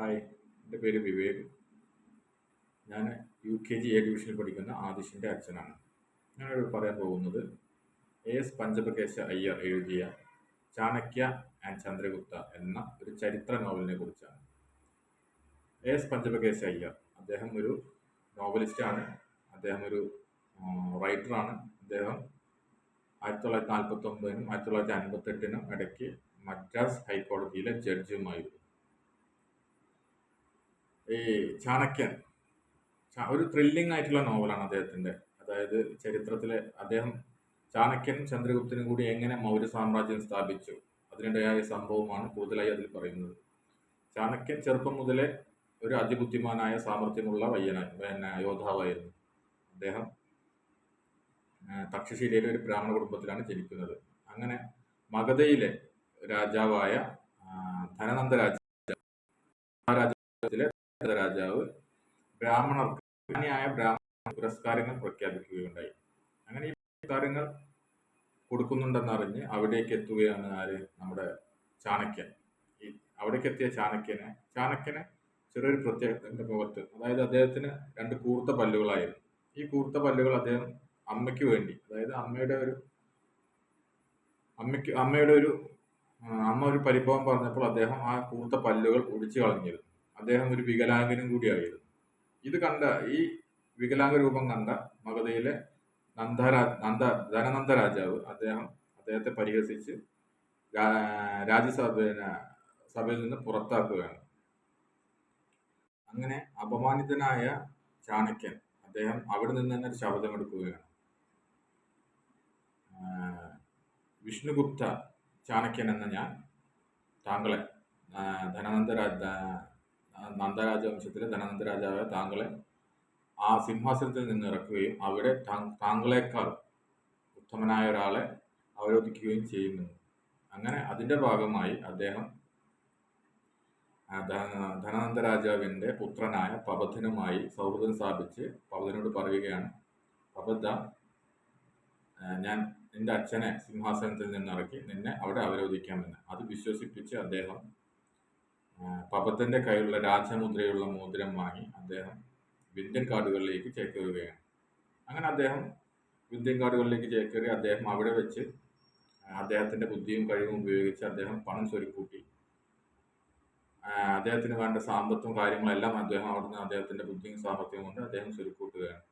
Hi എന്റെ പേര് വിവേക്. ഞാൻ യു കെ ജി എ ഡിവിഷനിൽ പഠിക്കുന്ന ആദിഷിന്റെ അച്ഛനാണ്. ഞാനിവിടെ പറയാൻ പോകുന്നത് എ എസ് പഞ്ചപകേശ അയ്യർ എഴുതിയ ചാണക്യ ആൻഡ് ചന്ദ്രഗുപ്ത എന്ന ഒരു ചരിത്ര നോവലിനെ കുറിച്ചാണ്. എ എസ് പഞ്ചപകേശ അയ്യർ അദ്ദേഹം ഒരു നോവലിസ്റ്റാണ് അദ്ദേഹം ഒരു റൈറ്ററാണ് അദ്ദേഹം ആയിരത്തി തൊള്ളായിരത്തി നാൽപ്പത്തി ഒമ്പതിനും ആയിരത്തി തൊള്ളായിരത്തി അൻപത്തെട്ടിനും ഇടയ്ക്ക് മദ്രാസ് ഹൈക്കോടതിയിലെ ജഡ്ജിയുമായിരുന്നു. ഈ ചാണക്യൻ. ഒരു ത്രില്ലിംഗ് ആയിട്ടുള്ള നോവലാണ് അദ്ദേഹത്തിന്റെ. അതായത് ചരിത്രത്തിലെ അദ്ദേഹം ചാണക്യനും ചന്ദ്രഗുപ്തനും കൂടി എങ്ങനെ മൗര്യ സാമ്രാജ്യം സ്ഥാപിച്ചു? അതിനിടയായ സംഭവമാണ് കൂടുതലായി അതിൽ പറയുന്നത്. ചാണക്യൻ ചെറുപ്പം മുതലേ ഒരു അതിബുദ്ധിമാനായ സാമർഥ്യമുള്ള വയ്യനായിരുന്നു പിന്നെ യോദ്ധാവായിരുന്നു. അദ്ദേഹം തക്ഷശിലയിലെ ഒരു ബ്രാഹ്മണ കുടുംബത്തിലാണ് ജനിക്കുന്നത്. അങ്ങനെ മഗധയിലെ രാജാവായ ധനനന്ദ രാജ രാജാവ് ബ്രാഹ്മണർക്ക് ജ്ഞാനിയായ ബ്രാഹ്മണ പുരസ്കാരങ്ങൾ പ്രഖ്യാപിക്കുകയുണ്ടായി. അങ്ങനെ ഈ പുരസ്കാരങ്ങൾ കൊടുക്കുന്നുണ്ടെന്നറിഞ്ഞ് അവിടേക്ക് എത്തുകയാണ് ആര്? നമ്മുടെ ചാണക്യൻ. ഈ അവിടേക്ക് എത്തിയ ചാണക്യനെ ചാണക്യന് ചെറിയൊരു പ്രത്യേകത്തിന്റെ മുഖത്ത് അതായത് അദ്ദേഹത്തിന് രണ്ട് കൂർത്ത പല്ലുകളായിരുന്നു. ഈ കൂർത്ത പല്ലുകൾ അദ്ദേഹം അമ്മയ്ക്ക് വേണ്ടി അതായത് അമ്മയുടെ ഒരു അമ്മയ്ക്ക് അമ്മയുടെ ഒരു അമ്മ ഒരു പരിഭവം പറഞ്ഞപ്പോൾ അദ്ദേഹം ആ കൂർത്ത പല്ലുകൾ ഒടിച്ചു കളഞ്ഞിരുന്നു അദ്ദേഹം ഒരു വികലാംഗനും കൂടിയായിരുന്നു. ഇത് കണ്ട ഈ വികലാംഗ രൂപം കണ്ട മഗധയിലെ നന്ദരാ നന്ദ ധനനന്ദ രാജാവ് അദ്ദേഹം അദ്ദേഹത്തെ പരിഹസിച്ച് രാജ്യസഭ സഭയിൽ നിന്ന് പുറത്താക്കുകയാണ്. അങ്ങനെ അപമാനിതനായ ചാണക്യൻ അദ്ദേഹം അവിടെ നിന്ന് തന്നെ ഒരു ശബ്ദമെടുക്കുകയാണ് എടുക്കുകയാണ്. വിഷ്ണുഗുപ്ത ചാണക്യൻ എന്ന ഞാൻ താങ്കളെ ധനനന്ദ നന്ദരാജവംശത്തിലെ ധനനന്ദ രാജാവായ താങ്കളെ ആ സിംഹാസനത്തിൽ നിന്ന് ഇറക്കുകയും അവിടെ താങ്കളെക്കാൾ ഉത്തമനായ ഒരാളെ അവരോധിക്കുകയും ചെയ്യുന്നു. അങ്ങനെ അതിന്റെ ഭാഗമായി അദ്ദേഹം ധനനന്ദ രാജാവിന്റെ പുത്രനായ പബദ്ധനുമായി സൗഹൃദം സ്ഥാപിച്ച് പബദ്ധനോട് പറയുകയാണ് പബദ്ധ ഞാൻ നിന്റെ അച്ഛനെ സിംഹാസനത്തിൽ നിന്നിറക്കി നിന്നെ അവിടെ അവരോധിക്കാമെന്ന്. അത് വിശ്വസിപ്പിച്ച് അദ്ദേഹം പബദ്ധന്റെ കയ്യിലുള്ള രാജമുദ്രയുള്ള മോതിരം വാങ്ങി അദ്ദേഹം വിന്ധ്യൻ കാടുകളിലേക്ക് ചേക്കേറുകയാണ്. അങ്ങനെ അദ്ദേഹം വിന്ധ്യൻ കാടുകളിലേക്ക് ചേക്കേറി അദ്ദേഹം അവിടെ വെച്ച് അദ്ദേഹത്തിന്റെ ബുദ്ധിയും കഴിവും ഉപയോഗിച്ച് അദ്ദേഹം പണം സ്വരുക്കൂട്ടി. അദ്ദേഹത്തിന് വേണ്ട സാമ്പത്തും കാര്യങ്ങളെല്ലാം അദ്ദേഹം അവിടുന്ന് അദ്ദേഹത്തിന്റെ ബുദ്ധിയും സാമർഥ്യവും കൊണ്ട് അദ്ദേഹം സ്വരുക്കൂട്ടുകയാണ്.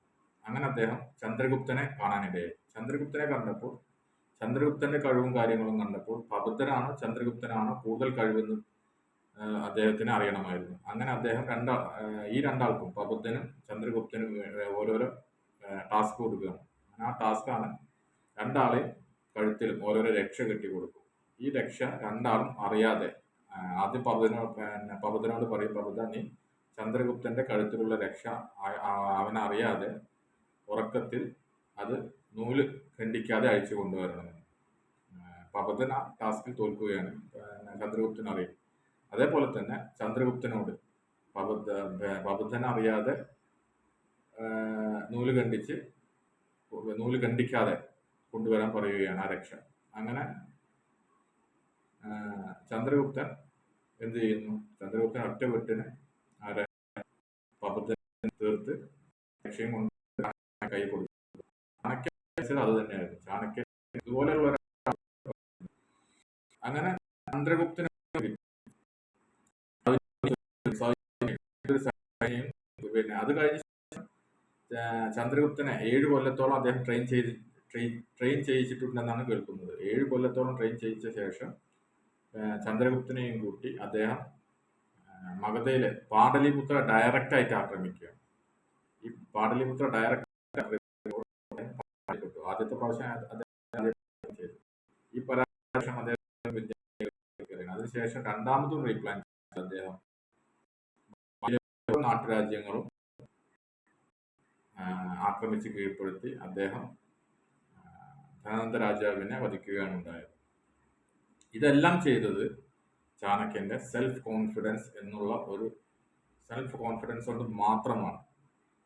അങ്ങനെ അദ്ദേഹം ചന്ദ്രഗുപ്തനെ കാണാനിടയായി. ചന്ദ്രഗുപ്തനെ കണ്ടപ്പോൾ ചന്ദ്രഗുപ്തന്റെ കഴിവും കാര്യങ്ങളും കണ്ടപ്പോൾ പബദ്ധനാണോ ചന്ദ്രഗുപ്തനാണോ കൂടുതൽ കഴിവെന്ന് അദ്ദേഹത്തിന് അറിയണമായിരുന്നു. അങ്ങനെ അദ്ദേഹം രണ്ടാ ആ, ഈ രണ്ടാൾക്കും പ്രബുദ്ധനും ചന്ദ്രഗുപ്തനും ഓരോരോ ടാസ്ക് കൊടുക്കുകയാണ്. ആ ടാസ്ക്കാണ് രണ്ടാളെ കഴുത്തിലും ഓരോരോ രക്ഷ കെട്ടി കൊടുക്കും ഈ രക്ഷ രണ്ടാളും അറിയാതെ ആദ്യം പ്രബുദ്ധനോട് പിന്നെ പ്രബുദ്ധനോട് പറയും പ്രബുദ്ധ നീ ചന്ദ്രഗുപ്തന്റെ കഴുത്തിലുള്ള രക്ഷ അവനറിയാതെ ഉറക്കത്തിൽ അത് നൂൽ ഖണ്ഡിക്കാതെ അഴിച്ചു കൊണ്ടുവരണമെന്ന് പ്രബുദ്ധൻ ആ ടാസ്കിൽ തോൽക്കുകയാണ്. ചന്ദ്രഗുപ്തൻ അറിയും. അതേപോലെ തന്നെ ചന്ദ്രഗുപ്തനോട് പബദ്ധ അറിയാതെ നൂൽ ഖണ്ഡിച്ച് നൂൽ ഖണ്ഡിക്കാതെ കൊണ്ടുവരാൻ പറയുകയാണ് ആ രക്ഷ. അങ്ങനെ ചന്ദ്രഗുപ്തൻ എന്ത് ചെയ്യുന്നു? ചന്ദ്രഗുപ്തൻ ഒറ്റ വെട്ടിന് ആ തീർത്ത് രക്ഷയും കൊണ്ട് കൈ കൊടുത്തു. ചാണക്യ അത് തന്നെയായിരുന്നു. ചാണക്യ ഇതുപോലെയുള്ള അങ്ങനെ ചന്ദ്രഗുപ്തന് ഒരു സൈന്യം പിന്നെ അത് കഴിഞ്ഞ ചന്ദ്രഗുപ്തനെ ഏഴ് കൊല്ലത്തോളം അദ്ദേഹം ട്രെയിൻ ചെയ്ത് ട്രെയിൻ ട്രെയിൻ ചെയ്യിച്ചിട്ടുണ്ടെന്നാണ് കേൾക്കുന്നത്. ഏഴ് കൊല്ലത്തോളം ട്രെയിൻ ചെയ്യിച്ച ശേഷം ചന്ദ്രഗുപ്തനെയും കൂട്ടി അദ്ദേഹം മഗധയിലെ പാടലിപുത്ര ഡയറക്റ്റ് ആയിട്ട് ആക്രമിക്കുക ഈ പാടലിപുത്ര ഡയറക്റ്റ് ആദ്യത്തെ പ്രാവശ്യം അദ്ദേഹം ചെയ്തു. ഈ പരാമർശം അദ്ദേഹം. അതിനുശേഷം രണ്ടാമതും റീപ്ലാൻ അദ്ദേഹം നാട്ടുരാജ്യങ്ങളും ആക്രമിച്ച് കീഴ്പ്പെടുത്തി അദ്ദേഹം ധനനന്ദ രാജാവിനെ വധിക്കുകയാണ് ഉണ്ടായത്. ഇതെല്ലാം ചെയ്തത് ചാണക്യന്റെ സെൽഫ് കോൺഫിഡൻസ് എന്നുള്ള ഒരു സെൽഫ് കോൺഫിഡൻസ് കൊണ്ട് മാത്രമാണ്.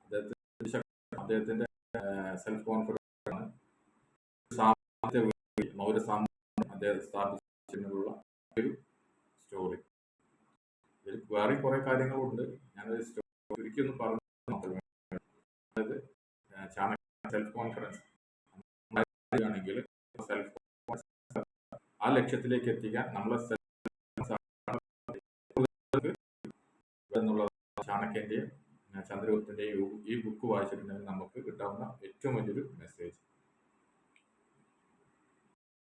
അദ്ദേഹത്തിന്റെ അദ്ദേഹത്തിന്റെ സെൽഫ് കോൺഫിഡൻസ് ആണ് മൗര്യ സാമ്രാജ്യം അദ്ദേഹം സ്ഥാപിച്ചതിനുള്ള ഒരു സ്റ്റോറി ഇതിൽ വേറെ കുറേ കാര്യങ്ങളുണ്ട്. ഞാനത് സ്റ്റോറി ഒന്ന് പറഞ്ഞു മാത്രമേ അതായത് ആ, സെൽഫ് കോൺഫിഡൻസ് ആണെങ്കിൽ സെൽഫ് ആ ലക്ഷ്യത്തിലേക്ക് എത്തിക്കാൻ നമ്മളെ എന്നുള്ള ചാണക്യന്റെയും ആ, ചന്ദ്രഗുപ്തന്റെയും ഈ ബുക്ക് വായിച്ചിട്ടുണ്ടെങ്കിൽ നമുക്ക് കിട്ടാവുന്ന ഏറ്റവും വലിയൊരു മെസ്സേജ്